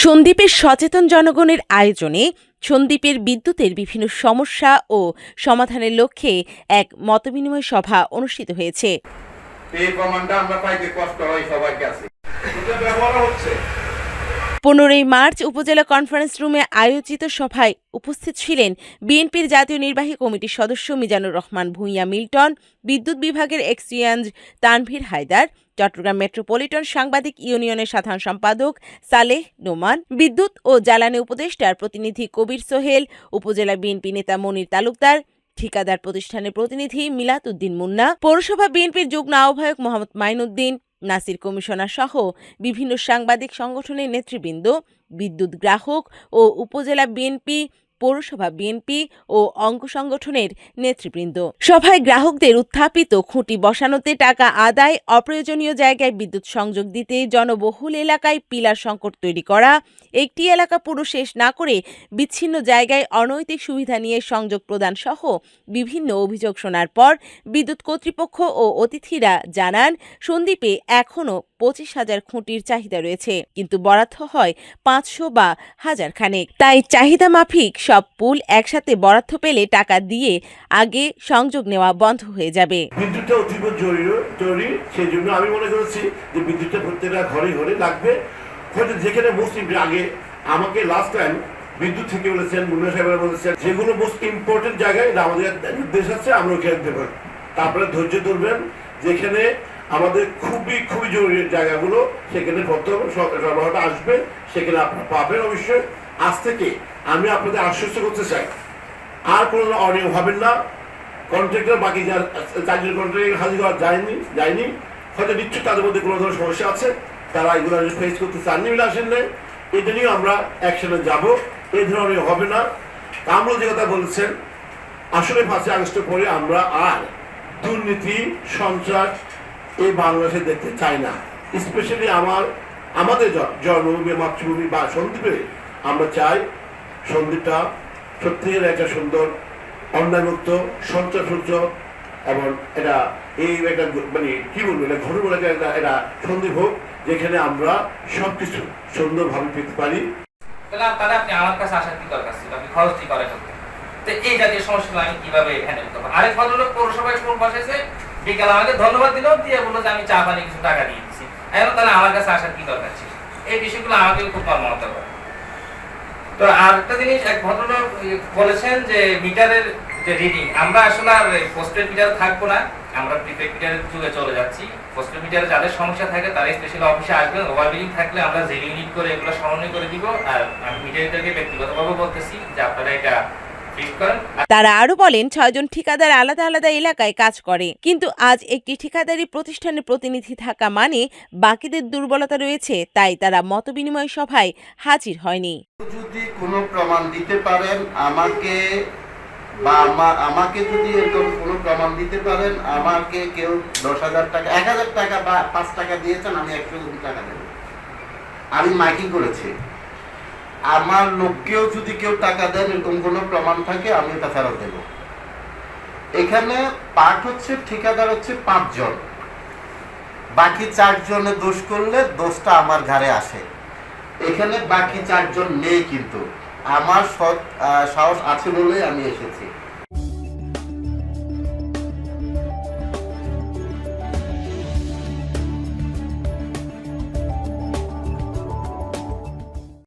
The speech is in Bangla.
সন্দ্বীপের সচেতন জনগণের আয়োজনে সন্দ্বীপের বিদ্যুতের বিভিন্ন সমস্যা ও সমাধানের লক্ষ্যে এক মতবিনিময় সভা অনুষ্ঠিত হয়েছে। এই আমরা পাইতে কষ্ট হয় সবার কাছে পনেরোই মার্চ উপজেলা কনফারেন্স রুমে আয়োজিত সভায় উপস্থিত ছিলেন বিএনপির জাতীয় নির্বাহী কমিটির সদস্য মিজানুর রহমান, ভূঁইয়া মিল্টন, বিদ্যুৎ বিভাগের এক্সচেঞ্জ তানভীর হায়দার, চট্টগ্রাম মেট্রোপলিটন সাংবাদিক ইউনিয়নের সাধারণ সম্পাদক সালেহ নোমান, বিদ্যুৎ ও জ্বালানি উপদেষ্টার প্রতিনিধি কবির সোহেল, উপজেলা বিএনপি নেতা মনির তালুকদার, ঠিকাদার প্রতিষ্ঠানের প্রতিনিধি মিলাত উদ্দিন মুন্না, পৌরসভা বিএনপির যুগ্ম আহ্বায়ক মোহাম্মদ মাইনুদ্দিন নাসির কমিশনার সহ বিভিন্ন সাংবাদিক সংগঠনের নেতৃবৃন্দ বিদ্যুৎ গ্রাহক ও উপজেলা বিএনপি পৌরসভা, বিএনপি ও অঙ্গ সংগঠনের নেতৃবৃন্দ। সভায় গ্রাহকদের উত্থাপিত খুঁটি বসানোতে টাকা আদায়, অপ্রয়োজনীয় জায়গায় বিদ্যুৎ সংযোগ দিতে, জনবহুল এলাকায় পিলার সংকট তৈরি করা, একটি এলাকা পুরো শেষ না করে বিচ্ছিন্ন জায়গায় অনৈতিক সুবিধা নিয়ে সংযোগ প্রদান সহ বিভিন্ন অভিযোগ শোনার পর বিদ্যুৎ কর্তৃপক্ষ ও অতিথিরা জানান, সন্দ্বীপে এখনও পঁচিশ হাজার খুঁটির চাহিদা রয়েছে। কিন্তু বরাদ্দ হয় পাঁচশো বা হাজার খানেক। তাই চাহিদা মাফিক সব পুল একসাথে বরাদ্দ পেলে টাকা দিয়ে আগে সংযোগ নেওয়া বন্ধ হয়ে যাবে। বিদ্যুৎটা অতীব জরুরি সেই জন্য আমি মনে করেছি যে বিদ্যুৎটা প্রত্যেকটা ঘরে ঘরে লাগবে। হয়তো যেখানে আগে আমাকে লাস্ট টাইম বিদ্যুৎ থেকে বলেছেন, মুন্না সাহেবরা বলেছেন, যেগুলো মোস্ট ইম্পর্টেন্ট জায়গায় আমাদের নির্দেশ আছে, আমরা ওখানে দেবো। তারপরে ধৈর্য ধরবেন, যেখানে আমাদের খুবই খুবই জরুরি জায়গাগুলো। সেখানে প্রথম সরবরাহটা আসবে, সেখানে আপনারা পাবেন অবশ্যই। আজ থেকে আমি আপনাদের আশ্বস্ত করতে চাই, আর কোনো অনিয়ম হবেন না। কন্ট্রাক্টর বাকি যার, চাকরির কন্ট্রাক্টর হাজির করা যায়নি যায়নি। হয়তো নিশ্চয় তাদের মধ্যে কোনো ধরনের সমস্যা আছে। তারা এগুলো ফেস করতে চাননি বলে আসেন নাই। এটা নিয়েও আমরা অ্যাকশনে যাব। এই ধরনের হবে না। কামরুল যে কথা বলছেন, আসলে পাঁচই আগস্টের পরে আমরা আর দুর্নীতি, সন্ত্রাস এই বাংলাদেশে দেখতে চাই না। স্পেশালি আমার, আমাদের জন্মভূমি, মাতৃভূমি বা সন্দ্বীপে আমরা চাই সন্দ্বীপটা সত্যিই একটা সুন্দর, অন্যায়মুক্ত, সঞ্চারসূর্য এবং এটা এই একটা মানে কি বলব, এটা ঘন বলে এটা সন্দীপ হোক, যেখানে আমরা সবকিছু সুন্দরভাবে পেতে পারি। আপনি আমার কাছে আসার কি দরকার ছিল? আপনি খরচটি করে তো এই জাতীয় সমস্যাগুলো আমি কীভাবে হ্যান্ডেল করব? আরেক ভদ্রলোক পৌরসভায় ফোন বসেছে বিকাল আমাকে ধন্যবাদ দিল দিয়ে বলল যে আমি চা পানি কিছু টাকা দিয়ে দিচ্ছি এখন তাহলে আমার কাছে আসার কি দরকার ছিল? এই বিষয়গুলো আমাকে খুব মর্মাহত করে। তো আরেকটা জিনিস, এক ভদ্রলোক ইয়ে বলেছেন যে মিটারের যে রিডিং আমরা আসলে আর পোস্টেড মিটার থাকব না। আমরা প্রিপেড মিটারের যুগে চলে যাচ্ছি। পোস্টেড মিটারে যাদের সমস্যা থাকে তারা স্পেশাল অফিসে আসবেন। ওভারবিলিং থাকলে আমরা জেল ইউনিট করে এগুলো সমন্বয় করে দিব। আর আমি মিটারিদেরকে ব্যক্তিগতভাবে বলতেছি যে আপনারা এটা তারা আরও বলেন ছয়জন ঠিকাদার আলাদা আলাদা এলাকায় কাজ করে। কিন্তু আজ একটি ঠিকাদারি প্রতিষ্ঠানের প্রতিনিধি থাকা মানে বাকিদের দুর্বলতা রয়েছে, তাই তারা মতবিনিময় সভায় হাজির হয়নি। যদি কোনো প্রমাণ দিতে পারেন, আমাকে বা আমাকে যদি এরকম কোনো প্রমাণ দিতে পারেন, আমাকে কেউ দশ হাজার টাকা, এক হাজার টাকা বা পাঁচ টাকা দিয়েছেন, আমি একশো টাকা দেবো। আমি মাইকিং করেছি। আমার লোককেও যদি কেউ টাকা দেন এরকম কোনো প্রমাণ থাকে, আমি তা ফেরত দেব। এখানে পাঠ হচ্ছে, ঠিকাদার হচ্ছে পাঁচজন। বাকি চারজনে দোষ করলে দোষটা আমার ঘাড়ে আসে। এখানে বাকি চারজন নেই কিন্তু। আমার সৎ সাহস আছে বলেই আমি এসেছি।